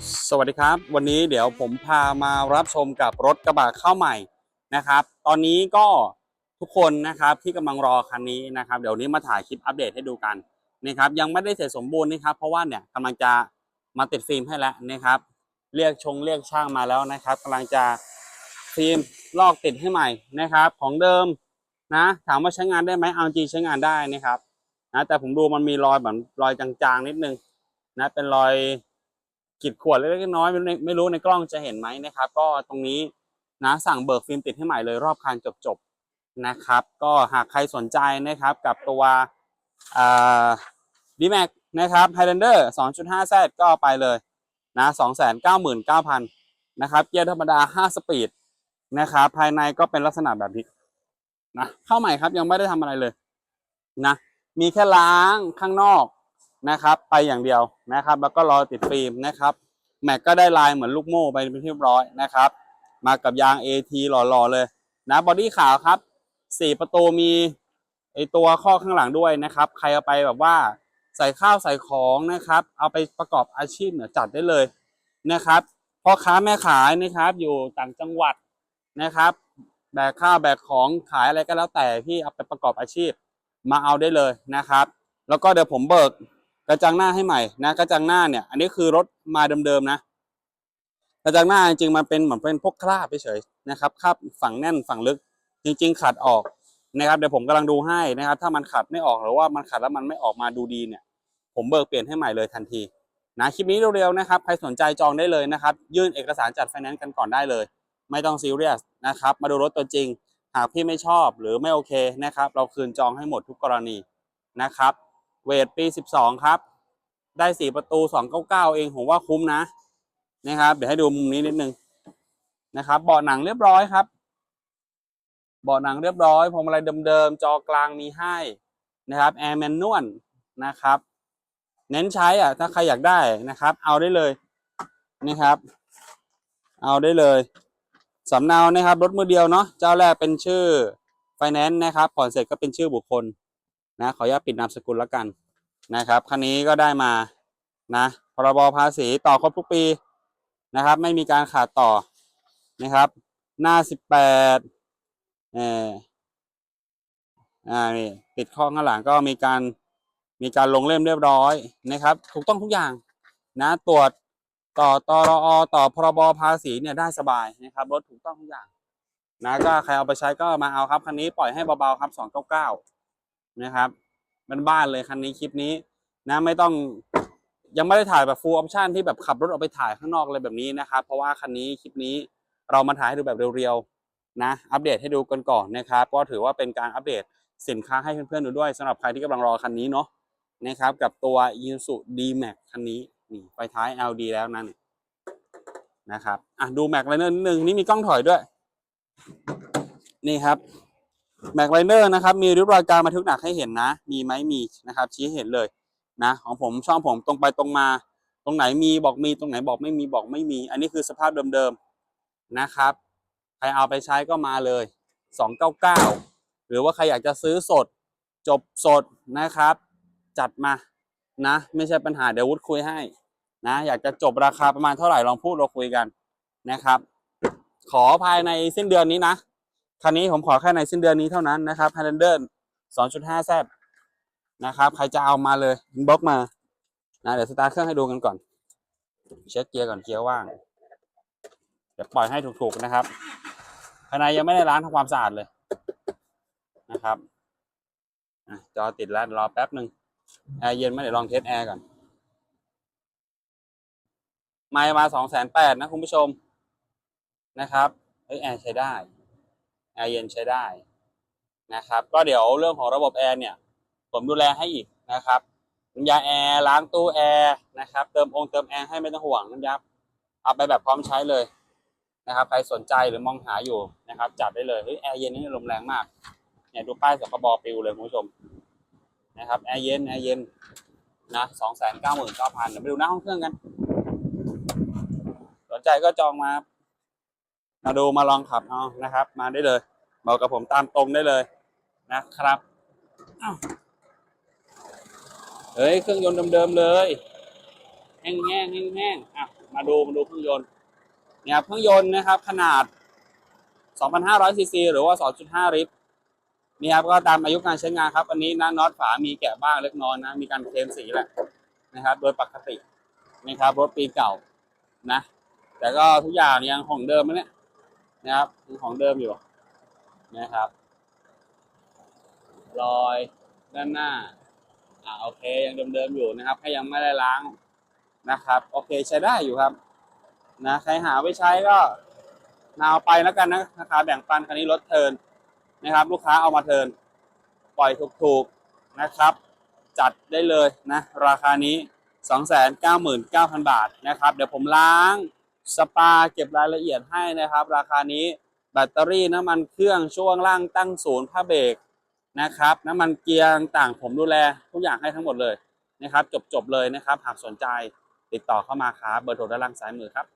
สวัสดีครับ วันนี้เดี๋ยวผมพามารับชมกับรถกระบะเข้าใหม่นะครับ ตอนนี้ก็ทุกคนนะครับที่กำลังรอคันนี้นะครับ เดี๋ยวนี้มาถ่ายคลิปอัปเดตให้ดูกันนะครับยังไม่ได้เสร็จสมบูรณ์นะครับ เพราะว่าเนี่ยกำลังจะมาติดฟิล์มให้แล้วนะครับ เรียกชงเรียกช่างมาแล้วนะครับกำลังจะฟิล์มลอกติดให้ใหม่นะครับ ของเดิมนะถามว่าใช้งานได้ไหมเอาจริงใช้งานได้นะครับนะแต่ผมดูมันมีรอยแบบรอยจางๆนิดนึงนะเป็นรอย ขีดขวนเล็กๆน้อยไม่รู้ในไม่รู้ในกล้องจะเห็นไหมนะครับ ก็ตรงนี้นะสั่งเบิกฟิล์มติดให้ใหม่เลยรอบคันจบๆนะครับ ก็หากใครสนใจนะครับกับตัวดีแม็กนะครับ Highlander 2.5Z ก็เอาไปเลยนะ299,000 นะครับ เกียร์ธรรมดา 5 สปีดนะครับ ภายในก็เป็นลักษณะแบบนี้นะเข้าใหม่ครับยังไม่ได้ทำอะไรเลยนะมีแค่ล้างข้างนอก นะครับ ไปอย่างเดียวนะครับ แล้วก็รอติดฟิล์มนะครับ แม็กก็ได้ลายเหมือนลูกโม่ไปเป็นที่เรียบร้อยนะครับ มากับยาง AT หล่อๆเลยนะบอดี้ขาวครับสี่ประตูมีไอตัวข้อข้างหลังด้วยนะครับ ใครเอาไปแบบว่าใส่ข้าวใส่ของนะครับ เอาไปประกอบอาชีพเนี่ยจัดได้เลยนะครับพ่อค้าแม่ขายนะครับ อยู่ต่างจังหวัดนะครับ แบกข้าวแบกของขายอะไรก็แล้วแต่ที่เอาไปประกอบอาชีพมาเอาได้เลยนะครับ แล้วก็เดี๋ยวผมเบิก กระจังหน้าให้ใหม่นะกระจังหน้าเนี่ย อันนี้คือรถมาเดิมๆนะกระจังหน้าจริงๆมันเป็นเหมือนเป็นพวกคราบเฉยๆนะครับคราบฝั่งแน่นฝั่งลึก จริง ๆ ขัดออกนะครับเดี๋ยวผมกำลังดูให้นะครับ ถ้ามันขัดไม่ออกหรือว่ามันขัดแล้วมันไม่ออกมาดูดีเนี่ย ผมเบิกเปลี่ยนให้ใหม่เลยทันทีนะคลิปนี้เร็วๆนะครับใครสนใจจองได้เลยนะครับ ยื่นเอกสารจัดไฟแนนซ์กันก่อนได้เลย ไม่ต้องซีเรียสนะครับ มาดูรถตัวจริง หากพี่ไม่ชอบหรือไม่โอเคนะครับ เราคืนจองให้หมดทุกกรณีนะครับ เวทปี 12 ครับ ได้สี่ประตู 299 เอง ผมว่าคุ้มนะนะครับ เดี๋ยวให้ดูมุมนี้นิดนึงนะครับเบาะหนังเรียบร้อยครับเบาะหนังเรียบร้อยพวงมาลัยเดิมๆจอกลางมีให้นะครับแอร์แมนนวลนะครับ เน้นใช้อะถ้าใครอยากได้นะครับ เอาได้เลยนะครับ เอาได้เลยสำเนานะครับรถมือเดียวเนาะเจ้าแรกเป็นชื่อไฟแนนซ์นะครับผ่อนเสร็จก็เป็นชื่อบุคคล นะขออนุญาตปิดนามสกุลแล้วกันนะครับคันนี้ก็ได้มานะพรบภาษีต่อครบทุกปีนะครับ ไม่มีการขาดต่อนะครับ หน้าสิบแปดเอออ่านี่ติดข้อข้างหลังก็มีการมีการลงเล่มเรียบร้อยนะครับ ถูกต้องทุกอย่างนะตรวจต่อตรอต่อพรบภาษีเนี่ยได้สบายนะครับรถถูกต้องทุกอย่างนะก็ใครเอาไปใช้ก็มาเอาครับคันนี้ปล่อยให้เบาๆครับสองเก้าเก้า นะครับบ้านๆเลยคันนี้คลิปนี้นะไม่ต้องยังไม่ได้ถ่ายแบบ full option ที่แบบขับรถออกไปถ่ายข้างนอกอะไรแบบนี้นะครับ เพราะว่าคันนี้คลิปนี้เรามาถ่ายให้ดูแบบเรียวๆนะอัปเดตให้ดูกันก่อนนะครับ ก็ถือว่าเป็นการอัปเดตสินค้าให้เพื่อนๆดูด้วยสำหรับใครที่กำลังรอคันนี้เนาะนะครับกับตัว i s u D-Max คันนี้นี่ไฟท้าย LD แล้วนั่นนะครับอะดูแม็กไลเนอร์นิดนึงนี่มีกล้องถอยด้วย นี่ครับ แม็กไลเนอร์นะครับ มีริ้วรอยการบันทึกหนักให้เห็นนะ มีไหมมีนะครับ ชี้ให้เห็นเลยนะ ของผมช่องผมตรงไปตรงมา ตรงไหนมีบอกมีตรงไหนบอกไม่มีบอกไม่มี อันนี้คือสภาพเดิมๆนะครับ ใครเอาไปใช้ก็มาเลย 299 หรือว่าใครอยากจะซื้อสด จบสดนะครับ จัดมานะ ไม่ใช่ปัญหาเดี๋ยววุฒิคุยให้นะ อยากจะจบราคาประมาณเท่าไหร่ลองพูดเราคุยกันนะครับ ขอภายในสิ้นเดือนนี้นะ คันนี้ผมขอแค่ในสิ้นเดือนนี้เท่านั้นนะครับ Highlander 2.5Z นะครับ ใครจะเอามาเลยอินบ็อกมานะเดี๋ยวสตาร์ทเครื่องให้ดูกันก่อน เช็คเกียร์ก่อนเกียร์ว่าง เดี๋ยวปล่อยให้ถูกๆนะครับภายในยังไม่ได้ล้างทำความสะอาดเลยนะครับจอติดแล้วรอแป๊บหนึ่งแอร์เย็นไหมเดี๋ยวลองเทสแอร์ก่อนไม่มาสองแสนแปดนะคุณผู้ชมนะครับเฮ้ยแอร์ใช้ได้ แอร์เย็นใช้ได้นะครับ ก็เดี๋ยวเรื่องของระบบแอร์เนี่ย ผมดูแลให้อีกนะครับน้ำยาแอร์ล้างตู้แอร์นะครับ เติมองค์เติมแอร์ให้ไม่ต้องห่วงน้ำยาเอาไปแบบพร้อมใช้เลยนะครับ ใครสนใจหรือมองหาอยู่นะครับ จัดได้เลยเฮ้ยแอร์เย็นนี่ลมแรงมาก เนี่ยดูป้ายสคบปิวเลยคุณผู้ชมนะครับแอร์เย็นแอร์เย็นนะสองแสนเก้าหมื่นเก้าพันเดี๋ยวไปดูหน้าห้องเครื่องกัน สนใจก็จองมา มาดูมาลองขับเอานะครับ มาได้เลยบอกกับผมตามตรงได้เลยนะครับเฮ้ยเครื่องยนต์เดิมๆเลยแห้งแห้งแห้งแห้งอะมาดูมาดูเครื่องยนต์เนี่ยครับเครื่องยนต์นะครับ ขนาด 2,500ซีซีหรือว่า 2.5 ลิตรนี่ครับก็ตามอายุการใช้งานครับ อันนี้นะน็อตฝามีแกะบ้างเล็กน้อยนะ มีการเคลมสีแหละนะครับ โดยปกตินะครับรถปีเก่านะ แต่ก็ทุกอย่างยังของเดิมนะเนี่ย นะครับยังของเดิมอยู่นะครับ รอยด้านหน้า อ่าโอเคยังเดิมๆอยู่นะครับแค่ยังไม่ได้ล้างนะครับ โอเคใช้ได้อยู่ครับ นะใครหาไว้ใช้ก็นาเอาไปแล้วกันนะราคาแบ่งปันคันนี้ลดเทินนะครับ ลูกค้าเอามาเทินปล่อยถูกๆนะครับ จัดได้เลยนะ ราคานี้ 299,000 บาทนะครับ เดี๋ยวผมล้าง สปาเก็บรายละเอียดให้นะครับ ราคานี้แบตเตอรี่น้ำมันเครื่องช่วงล่างตั้งศูนย์ผ้าเบรกนะครับ น้ำมันเกียร์ต่างผมดูแลทุกอย่างให้ทั้งหมดเลยนะครับ จบๆเลยนะครับ หากสนใจติดต่อเข้ามาครับเบอร์โทรด้านล่างซ้ายมือครับ